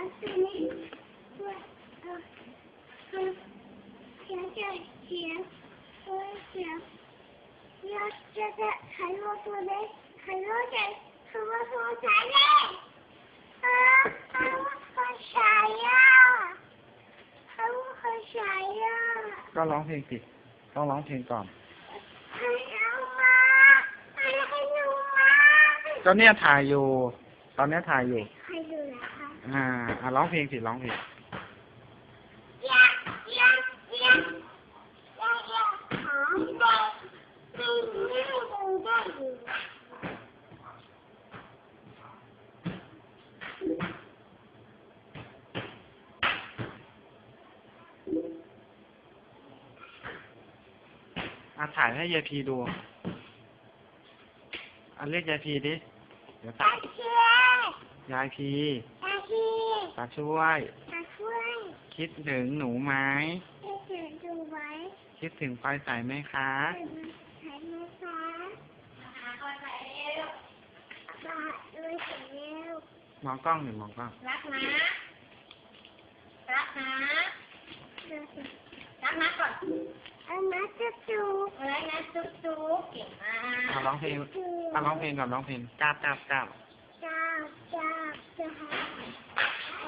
ตัวนี้ด้วยเออเออเสียงจะเสียงเออเสียงอยากจะจะถ่ายรูปตัวนี้ถ่ายรูปจะถ่ายรูปตัวไหนเนี่ยเออถ่ายรูปคนชายอะถ่ายรูปคนชายอะก็ร้องเพลงสิต้องร้องเพลงก่อนให้เอามาให้ให้หนูมาก็เนี่ยถ่ายอยู่ ตอนเนี้ยถ่ายอยู่ให้ดูนะคะ อ่าอะร้องเพลงสิร้องเพลงอากอยากอยากอยากอยากหอมเด็กให้ดูให้ดูได้อยู่อะถ่ายให้ยายพีดูอะเรียกยายพีดิ เดี๋ยวตาถ่ายเชียยายพี ตาชีตาช่วย ตาช่วย คิดถึงหนูไหมให้เกิดดูไว้คิดถึงไฟใสไหมคะใช้ไหมคะบาด้วยเสร็จแล้วมองกล้องหนึ่งมองกล้อง รักนะ รักนะดูสิรักนะก่อนเอามาจะจูรักนะจุ๊บจุ๊บเก่งมากอะร้องเพลงจูอะร้องเพลงก่อนร้องเพลงกราบกราบกราบจ้าจ้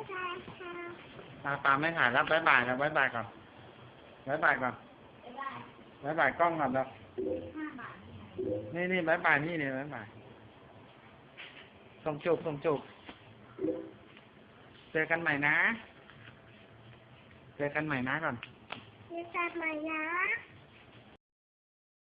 าจ้าจูน้ำจะจะจูดีกว่าจ้าจ้าจ้าเดี๋ยวอาบน้ำกับใจต่อเดี๋ยวเขาทำได้ได้ได้ต่อดีกว่าจ้าจ้ามองกล้องให้ดีเดี๋ยวอาบได้ได้ได้ต่อจ้าจ้าจ้าจ้าตาตาไม่ถ่ายแล้วบายบายแล้วบายบายก่อนบายบายก่อนบายบายกล้องก่อนแล้วนี่นี่บายบายนี่นี่บายบายส่งจูบส่งจูบเจอกันใหม่นะ เจอกันใหม่นะก่อนนี่ตัดใหม่นะ